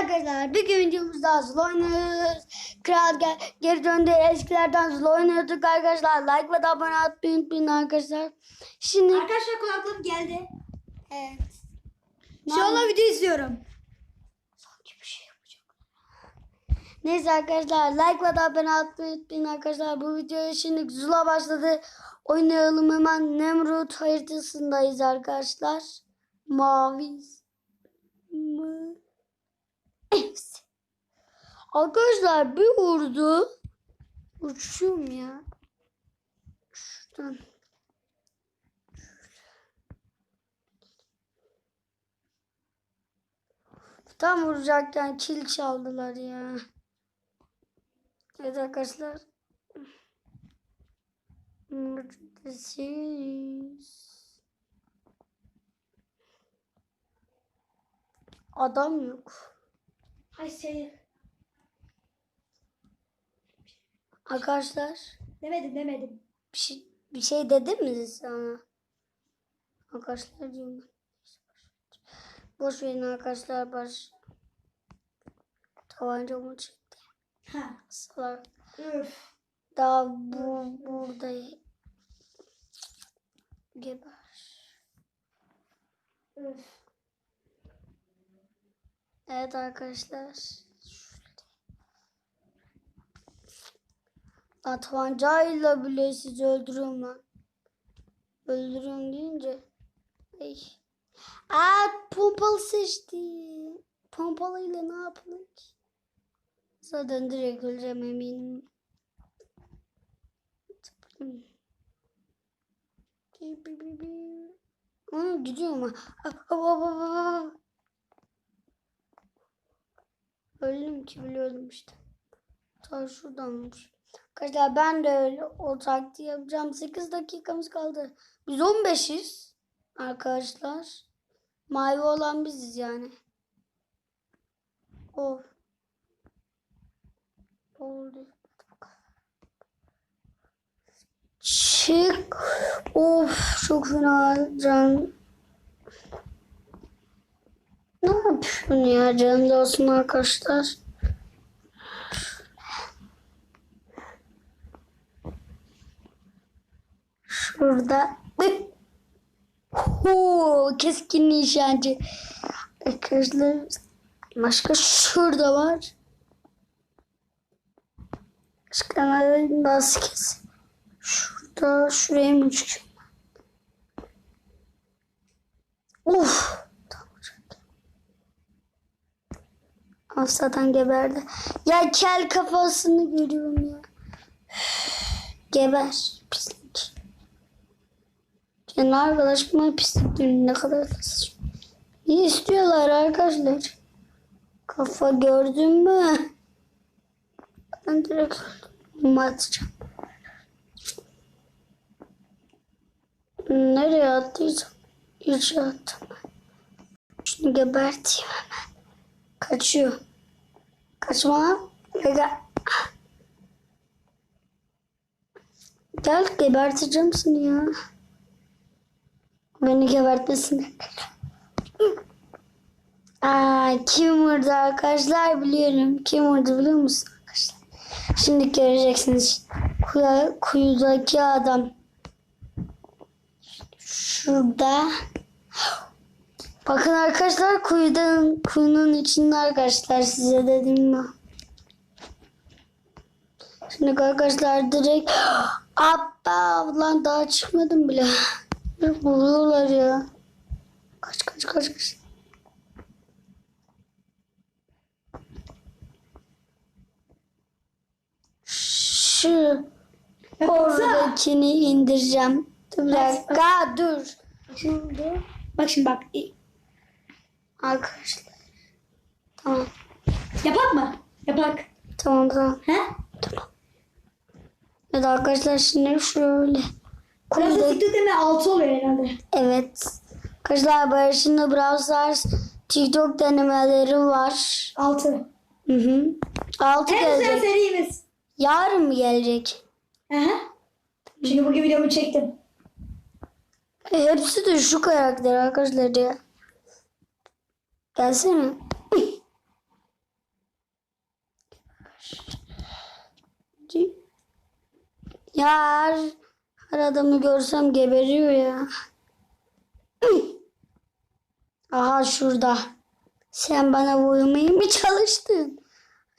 arkadaşlar bir gün videomuzda Zul oynuyoruz. Kral gel, geri döndü eskilerden Zul oynuyorduk arkadaşlar. Like ve abone atmayı unutmayın arkadaşlar. Şimdi Arkadaşlar kulaklığım geldi. evet. İnşallah video izliyorum. Sanki bir şey yapacak. Neyse arkadaşlar like ve abone atmayı unutmayın arkadaşlar. Bu videoya şimdi Zula başladı. Oynayalım hemen Nemrut haritasındayız arkadaşlar. Mavi. mı? Hepsi. Arkadaşlar bir vurdu. Uçuyorum ya. Şuradan. Tam vuracakken kill çaldılar ya. Evet arkadaşlar. Neredesiniz? Adam yok. Hay seni. Arkadaşlar Demedim demedim. bir şey, bir şey dedim mi sana? Arkadaşlar diyorum. Boş verin arkadaşlar baş. Tabancamı çekti. Ha. Salak. Üf. Daha bu burada geber. Üf. Evet arkadaşlar. Lan tabancayla bile sizi öldürüyorum lan. Öldürüyorum deyince. Ay. Aa pompalı seçti. Pompalıyla ne yapılır ki? Zaten direkt öleceğim eminim. Aa, gidiyorum ha. Ah, ah, ah, ah, ah. Öldüm ki biliyordum işte. Ta şuradanmış. Arkadaşlar ben de öyle o taktiği yapacağım. 8 dakikamız kaldı. Biz 15'iz arkadaşlar. Mavi olan biziz yani. Of. Oldu. Çık. Of çok fena can. Ne yapıyorsun ya canım da olsun arkadaşlar. Şurada. Huu, keskin nişancı. Arkadaşlar başka şurada var. Başka nasıl kes? Şurada şuraya mı çıkıyor? Uf. Hastadan geberdi. Ya kel kafasını görüyorum ya. Geber. Pislik. Kendi arkadaşıma pislik diyor. Ne kadar tasır. Ne istiyorlar arkadaşlar? Kafa gördün mü? Ben direkt atacağım. Nereye attıysam hiç attım. Şunu geberteyim hemen. Kaçıyor. Kaçma. Gel. Gel geberteceğim seni ya. Beni gebertmesin. Aa, kim vurdu arkadaşlar biliyorum. Kim vurdu biliyor musun arkadaşlar? Şimdi göreceksiniz. Kuyu, kuyudaki adam. Şurada. Bakın arkadaşlar kuyudan kuyunun içinde arkadaşlar size dedim mi? Şimdi arkadaşlar direkt Abba lan daha çıkmadım bile. Buluyorlar ya. Kaç kaç kaç kaç. Şu oradakini indireceğim. Bir dakika dur. Şimdi Bak şimdi bak. Arkadaşlar. Tamam. Yapak mı? Yapak. Tamam tamam. He? Tamam. Evet arkadaşlar şimdi şöyle. Biraz da Kuyuda- TikTok deme 6 oluyor herhalde. Evet. Arkadaşlar Barış'ın Brawl Stars TikTok denemeleri var. 6. Hı hı. Altı gelecek. serimiz. Yarın mı gelecek? Aha. Çünkü bugün videomu çektim. E, hepsi de şu karakter arkadaşlar ya. Gelsin mi? Ya her, her adamı görsem geberiyor ya. Aha şurada. Sen bana vurmaya mı çalıştın?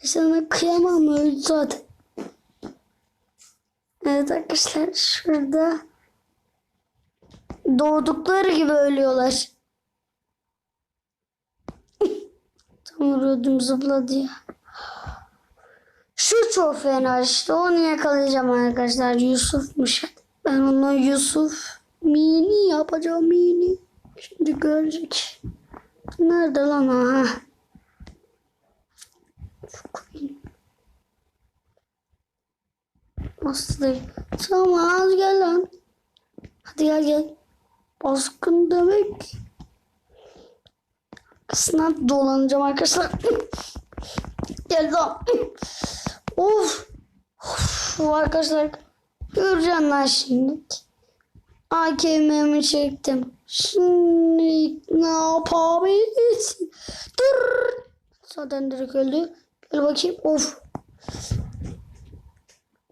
Sana kıyamam öldü. Evet arkadaşlar şurada doğdukları gibi ölüyorlar. Tam vuruyordum zıpladı ya. Şu çok fena işte onu yakalayacağım arkadaşlar. Yusuf'muş. Ben onu Yusuf mini yapacağım mini. Şimdi görecek. Nerede lan o? Ha. Şu koyayım. Nasıl değil? Tamam az gel lan. Hadi gel gel. Baskın demek. Arkasına dolanacağım arkadaşlar. gel lan. Of. of. Arkadaşlar göreceğim lan şimdi. AKM'mi çektim. Şimdi ne yapabilirsin? Dur. Zaten direkt öldü. Gel bakayım. Of.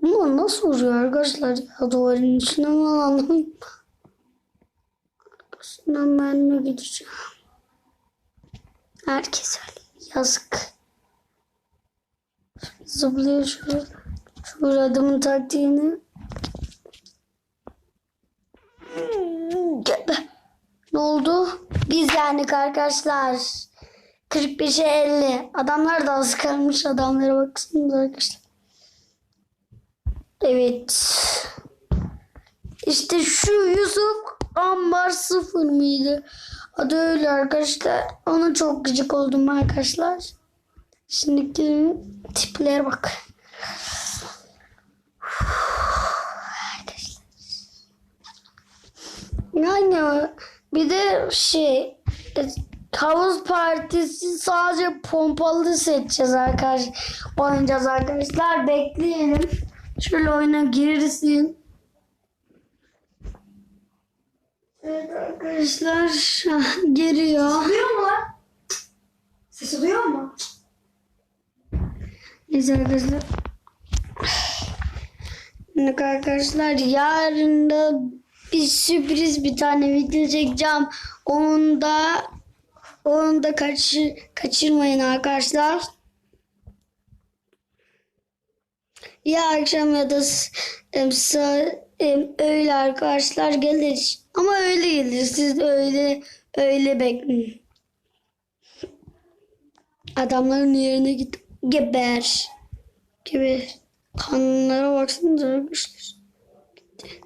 Bunlar nasıl vuruyor arkadaşlar ya duvarın içine mi anlamadım. Arkasından ben mi gideceğim? Herkes öyle. Yazık. Zıplıyor şuraya. Şu adamın taktiğini. Ne oldu? Biz yendik arkadaşlar. 45'e 50. Adamlar da az kalmış. Adamlara baksanıza arkadaşlar. Evet. İşte şu Yusuf Ambar sıfır mıydı? Adı öyle arkadaşlar. Ona çok gıcık oldum arkadaşlar. Şimdiki tiplere bak. Arkadaşlar. Yani bir de şey havuz partisi sadece pompalı seçeceğiz arkadaşlar. Oynayacağız arkadaşlar. Bekleyelim. Şöyle oyuna girsin. Evet arkadaşlar ah, giriyor. Duyuyor mu lan? Sesi duyuyor mu? Neyse arkadaşlar. Evet arkadaşlar yarın da bir sürpriz bir tane video çekeceğim. Onu da onu da kaçır, kaçırmayın arkadaşlar. Ya akşam ya da öğle arkadaşlar gelir. Ama öyle gelir. Siz öyle öyle bekleyin. Adamların yerine git geber. Geber. Kanlara arkadaşlar. Gitti.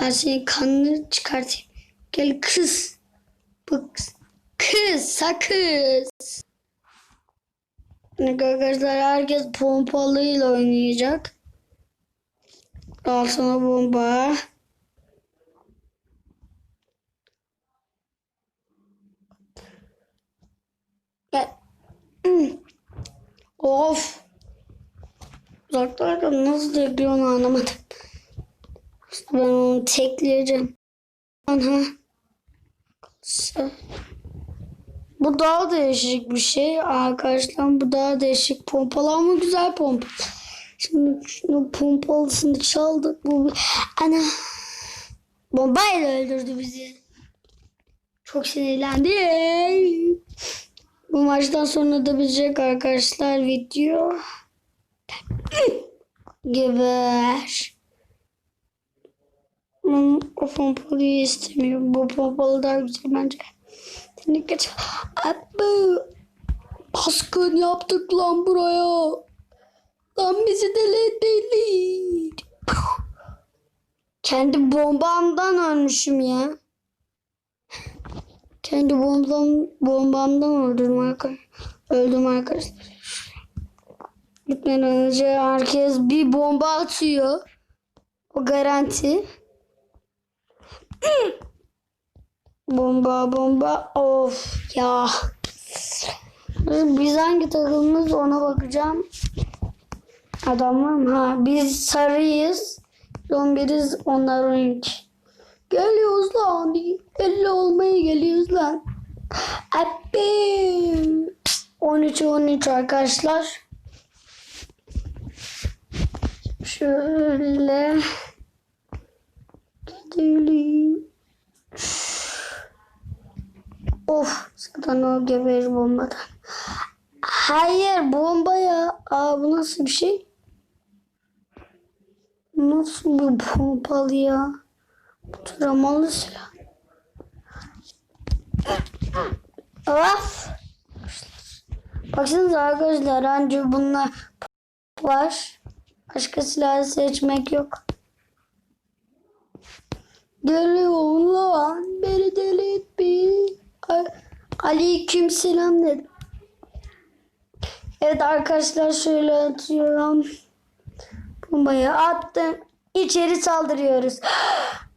Ben senin kanını çıkartayım. Gel kız. Bak kız sakız. Arkadaşlar herkes pompalıyla oynayacak. Al sana bomba. Hmm. Of. Uzaklardan nasıl tekliyor onu anlamadım. Ben onu tekleyeceğim. Aha. Bu daha değişik bir şey. Arkadaşlar bu daha değişik. Pompalı ama güzel pompa. Şimdi şunu pompalısını çaldık. Bu ana bombayla öldürdü bizi. Çok sinirlendi. Bu maçtan sonra da bitecek arkadaşlar video. Geber. O pompalıyı istemiyorum. Bu pompalı daha güzel bence. Seni geç. Abi. Baskın yaptık lan buraya. Lan bizi deli deli. Kendi bombamdan ölmüşüm ya. Kendi bombam, bombamdan öldüm arkadaşlar. Öldüm arkadaşlar. Gitmeden önce herkes bir bomba atıyor. O garanti. bomba bomba of ya. Biz hangi takımımız ona bakacağım. Adamlar mı? Ha, biz sarıyız. 11'iz onlar 12. Geliyoruz lan. 50 olmaya geliyoruz lan. Abi. 13 13 arkadaşlar. Şöyle gidelim. Of zaten o geberir bombadan. Hayır bomba ya. Aa bu nasıl bir şey? Nasıl bir pompalı ya? Taramalı silah. Of. Baksanıza arkadaşlar anca bunlar var. Başka silah seçmek yok. Geliyor lan beni deli etmeyin. Aleyküm selam dedim. Evet arkadaşlar şöyle atıyorum. Bombayı attım. İçeri saldırıyoruz.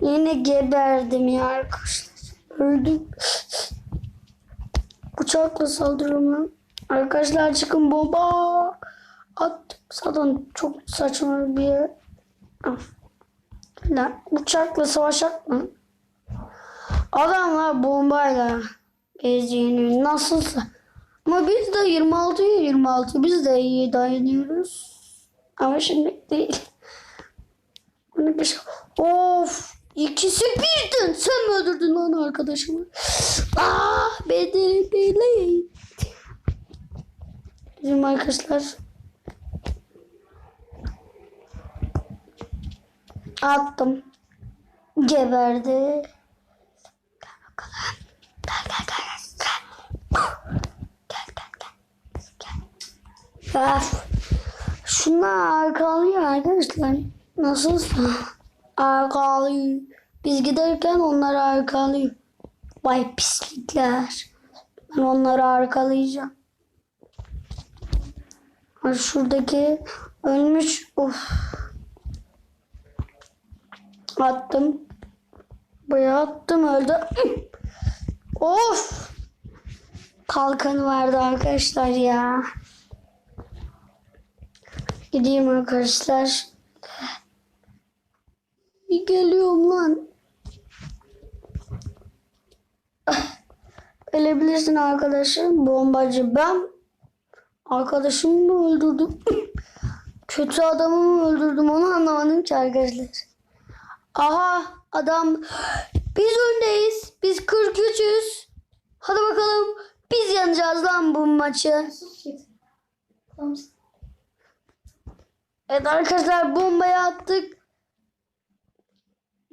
Yine geberdim ya arkadaşlar. Öldüm. Bıçakla saldırıyorum. Arkadaşlar çıkın bomba. Attım. Zaten çok saçma bir yer. Ah. Lan uçakla savaşak mı? Adamlar bombayla geziyor nasılsa. Ama biz de 26 26 biz de iyi dayanıyoruz. Ama şimdi değil. Bir şey... Of! İkisi birden sen mi öldürdün lan arkadaşımı? Ah! Bedeli değil. Bizim arkadaşlar attım. Geberdi. Gel bakalım. Gel gel gel. Gel. Gel gel gel. Gel. Öf. Şunlar arkalıyor arkadaşlar. Nasılsa arkalıyor. Biz giderken onlar arkalıyor. Vay pislikler. Ben onları arkalayacağım. Ha, Şuradaki ölmüş. Of. Attım. Bayağı attım öldü. Of. Kalkanı vardı arkadaşlar ya. Gideyim arkadaşlar. Bir geliyorum lan. Ölebilirsin arkadaşım. Bombacı ben. Arkadaşımı mı öldürdüm? Kötü adamı mı öldürdüm onu anlamadım ki arkadaşlar. Aha adam. Biz öndeyiz. Biz 43'üz. Hadi bakalım. Biz yanacağız lan bu maçı. Evet arkadaşlar bombayı attık.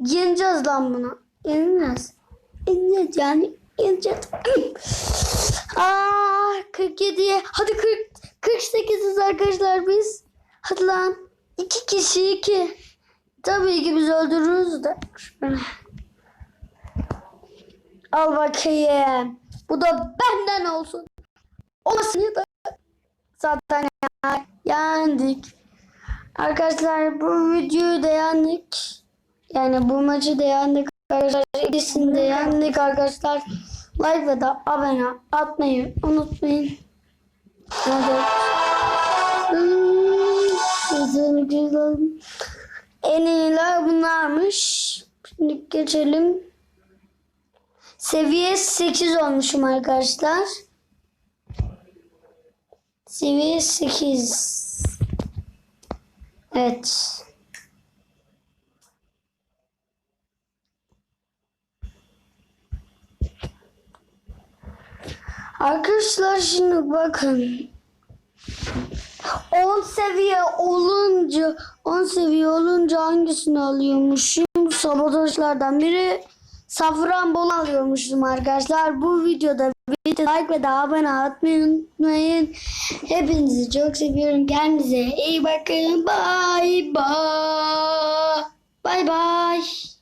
Yeneceğiz lan bunu. Yeneceğiz. Yeneceğiz yani. Yeneceğiz. Aa 47'ye. Hadi 40 48'iz arkadaşlar biz. Hadi lan. İki kişi iki. Tabii ki biz öldürürüz de. Al bakayım. Bu da benden olsun. Olmasın ya da zaten yendik. Arkadaşlar bu videoyu da yendik. Yani bu maçı da arkadaşlar. İkisini de yendik arkadaşlar. Like ve da abone atmayı unutmayın. En iyiler bunlarmış. Şimdi geçelim. Seviye 8 olmuşum arkadaşlar. Seviye 8. Evet. Arkadaşlar şimdi bakın. 10 seviye olunca 10 seviye olunca hangisini alıyormuşum? Sabotajlardan biri Safranbolu alıyormuşum arkadaşlar. Bu videoda de like ve de abone atmayı unutmayın. Hepinizi çok seviyorum. Kendinize iyi bakın. Bye bye. Bye bye.